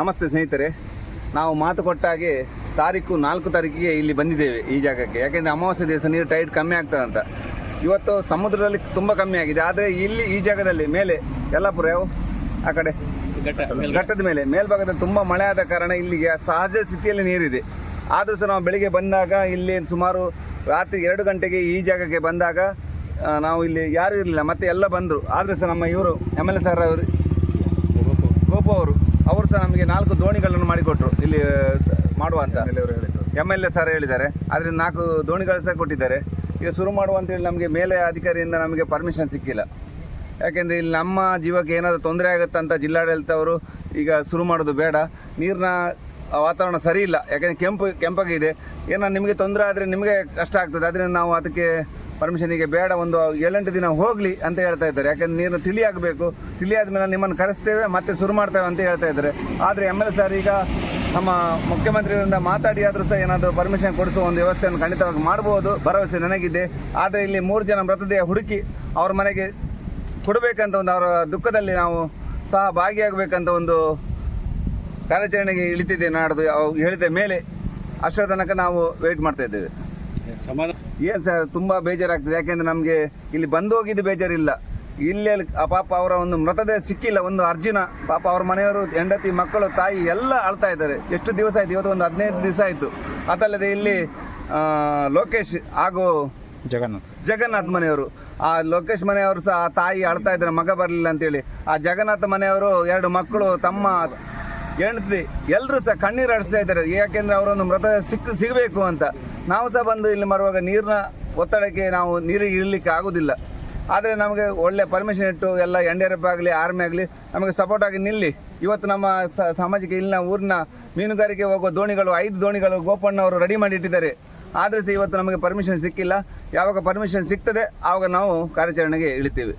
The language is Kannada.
ನಮಸ್ತೆ ಸ್ನೇಹಿತರೆ. ನಾವು ಮಾತು ಕೊಟ್ಟಾಗೆ ತಾರೀಕು ನಾಲ್ಕು ತಾರೀಕಿಗೆ ಇಲ್ಲಿ ಬಂದಿದ್ದೇವೆ ಈ ಜಾಗಕ್ಕೆ. ಯಾಕೆಂದರೆ ಅಮಾವಾಸ್ಯೆ ದಿವಸ ನೀರು ಟೈಟ್ ಕಮ್ಮಿ ಆಗ್ತದೆ ಅಂತ. ಇವತ್ತು ಸಮುದ್ರದಲ್ಲಿ ತುಂಬ ಕಮ್ಮಿ ಆಗಿದೆ. ಆದರೆ ಇಲ್ಲಿ ಈ ಜಾಗದಲ್ಲಿ ಮೇಲೆ ಯಲ್ಲಾಪುರ ಯಾವ? ಆ ಕಡೆ. ಘಟ್ಟದ ಮೇಲೆ. ಮೇಲ್ಭಾಗದಲ್ಲಿ ತುಂಬ ಮಳೆ ಆದ ಕಾರಣ ಇಲ್ಲಿಗೆ ಸಹಜ ಸ್ಥಿತಿಯಲ್ಲಿ ನೀರಿದೆ. ಆದರೂ ಸಹ ನಾವು ಬೆಳಿಗ್ಗೆ ಬಂದಾಗ ಇಲ್ಲಿ ಸುಮಾರು ರಾತ್ರಿ ಎರಡು ಗಂಟೆಗೆ ಈ ಜಾಗಕ್ಕೆ ಬಂದಾಗ ನಾವು ಇಲ್ಲಿ ಯಾರೂ ಇರಲಿಲ್ಲ. ಮತ್ತೆ ಎಲ್ಲ ಬಂದರು. ಆದರೆ ಸಹ ನಮ್ಮ ಇವರು ಎಂ ಎಲ್ ಎ ಸರ್ ಅವರು ಗೋಪು ಅವರು. ಅವರು ಸಹ ನಮಗೆ ನಾಲ್ಕು ದೋಣಿಗಳನ್ನು ಮಾಡಿಕೊಟ್ರು. ಇಲ್ಲಿ ಮಾಡುವ ಅಂತ. ಎಂ ಎಲ್ ಎ ಸರ್ ಹೇಳಿದ್ದಾರೆ. ಅದರಿಂದ ನಾಲ್ಕು ದೋಣಿಗಳು ಸಹ ಕೊಟ್ಟಿದ್ದಾರೆ. ಈಗ ಶುರು ಮಾಡುವ ಅಂತೇಳಿ ನಮಗೆ ಮೇಲೆ ಅಧಿಕಾರಿಯಿಂದ ನಮಗೆ ಪರ್ಮಿಷನ್ ಸಿಕ್ಕಿಲ್ಲ. ಯಾಕೆಂದರೆ ಇಲ್ಲಿ ನಮ್ಮ ಜೀವಕ್ಕೆ ಏನಾದರೂ ತೊಂದರೆ ಆಗುತ್ತೆ ಅಂತ ಜಿಲ್ಲಾಡಳಿತವರು ಈಗ ಶುರು ಮಾಡೋದು ಬೇಡ. ನೀರಿನ ವಾತಾವರಣ ಸರಿ ಇಲ್ಲ. ಯಾಕೆಂದರೆ ಕೆಂಪು ಕೆಂಪಾಗಿದೆ. ಏನೋ ನಿಮಗೆ ತೊಂದರೆ ಆದರೆ ನಿಮಗೆ ಕಷ್ಟ ಆಗ್ತದೆ. ಅದರಿಂದ ನಾವು ಅದಕ್ಕೆ ಪರ್ಮಿಷನಿಗೆ ಬೇಡ ಒಂದು ಏಳೆಂಟು ದಿನ ಹೋಗಲಿ ಅಂತ ಹೇಳ್ತಾ ಇದ್ದಾರೆ. ಯಾಕಂದ್ರೆ ನೀರು ತಿಳಿಯಾಗಬೇಕು. ತಿಳಿಯಾದ ಮೇಲೆ ನಿಮ್ಮನ್ನು ಕರೆಸ್ತೇವೆ, ಮತ್ತೆ ಶುರು ಮಾಡ್ತೇವೆ ಅಂತ ಹೇಳ್ತಾ ಇದ್ದಾರೆ. ಆದರೆ ಎಂ ಎಲ್ ಸರ್ ಈಗ ನಮ್ಮ ಮುಖ್ಯಮಂತ್ರಿಗಳಿಂದ ಮಾತಾಡಿ ಆದರೂ ಸಹ ಏನಾದರೂ ಪರ್ಮಿಷನ್ ಕೊಡಿಸುವ ಒಂದು ವ್ಯವಸ್ಥೆಯನ್ನು ಖಂಡಿತವಾಗಿ ಮಾಡಬಹುದು ಭರವಸೆ ನನಗಿದೆ. ಆದರೆ ಇಲ್ಲಿ ಮೂರು ಜನ ಮೃತದೇಹ ಹುಡುಕಿ ಅವ್ರ ಮನೆಗೆ ಕೊಡಬೇಕಂತ ಒಂದು ಅವರ ದುಃಖದಲ್ಲಿ ನಾವು ಸಹ ಭಾಗಿಯಾಗಬೇಕಂತ ಒಂದು ಕಾರ್ಯಾಚರಣೆಗೆ ಇಳಿತಿದೆ ನಾಡ್ದು. ಹೇಳಿದ ಮೇಲೆ ಅಷ್ಟರ ತನಕ ನಾವು ವೆಯ್ಟ್ ಮಾಡ್ತಾ ಇದ್ದೇವೆ. ಸಮಾಧಾನ ಏನು ಸರ್ ತುಂಬ ಬೇಜಾರಾಗ್ತದೆ. ಯಾಕೆಂದ್ರೆ ನಮಗೆ ಇಲ್ಲಿ ಬಂದು ಹೋಗಿದ್ದು ಬೇಜಾರಿಲ್ಲ. ಇಲ್ಲೇ ಆ ಪಾಪ ಅವರ ಒಂದು ಮೃತದೇಹ ಸಿಕ್ಕಿಲ್ಲ ಒಂದು ಅರ್ಜುನ. ಪಾಪ ಅವ್ರ ಮನೆಯವರು ಹೆಂಡತಿ ಮಕ್ಕಳು ತಾಯಿ ಎಲ್ಲ ಅಳ್ತಾ ಇದ್ದಾರೆ. ಎಷ್ಟು ದಿವಸ ಆಯ್ತು? ಇವತ್ತು ಒಂದು ಹದಿನೈದು ದಿವಸ ಆಯಿತು. ಅದಲ್ಲದೆ ಇಲ್ಲಿ ಲೋಕೇಶ್ ಹಾಗೂ ಜಗನ್ನಾಥ್. ಜಗನ್ನಾಥ್ ಮನೆಯವರು. ಆ ಲೋಕೇಶ್ ಮನೆಯವರು ಸಹ ಆ ತಾಯಿ ಅಳ್ತಾ ಇದ್ದಾರೆ ಮಗ ಬರಲಿಲ್ಲ ಅಂತೇಳಿ. ಆ ಜಗನ್ನಾಥ್ ಮನೆಯವರು ಎರಡು ಮಕ್ಕಳು ತಮ್ಮ ಹೆಂಡತಿ ಎಲ್ಲರೂ ಸಹ ಕಣ್ಣೀರು ಅಡಿಸ್ತಾ ಇದ್ದಾರೆ. ಯಾಕೆಂದ್ರೆ ಅವರೊಂದು ಮೃತ ಸಿಕ್, ಸಿಗಬೇಕು ಅಂತ. ನಾವು ಸಹ ಬಂದು ಇಲ್ಲಿ ಮರುವಾಗ ನೀರಿನ ಒತ್ತಡಕ್ಕೆ ನಾವು ನೀರಿಗೆ ಇಳಲಿಕ್ಕೆ ಆಗೋದಿಲ್ಲ. ಆದರೆ ನಮಗೆ ಒಳ್ಳೆ ಪರ್ಮಿಷನ್ ಇಟ್ಟು ಎಲ್ಲ ಎನ್ ಆಗಲಿ ಆರ್ಮಿ ಆಗಲಿ, ನಮಗೆ ಸಪೋರ್ಟ್ ಆಗಿ ನಿಲ್ಲಿ. ಇವತ್ತು ನಮ್ಮ ಸಮಾಜಕ್ಕೆ ಸಾಮಾಜಿಕ ಇಲ್ಲಿನ ಊರಿನ ಮೀನುಗಾರಿಕೆ ಹೋಗುವ ದೋಣಿಗಳು, ಐದು ದೋಣಿಗಳು ಗೋಪಣ್ಣವರು ರೆಡಿ ಮಾಡಿ ಇಟ್ಟಿದ್ದಾರೆ. ಆದರೆ ಸಹ ಇವತ್ತು ನಮಗೆ ಪರ್ಮಿಷನ್ ಸಿಕ್ಕಿಲ್ಲ. ಯಾವಾಗ ಪರ್ಮಿಷನ್ ಸಿಗ್ತದೆ, ಆವಾಗ ನಾವು ಕಾರ್ಯಾಚರಣೆಗೆ ಇಳಿತೀವಿ.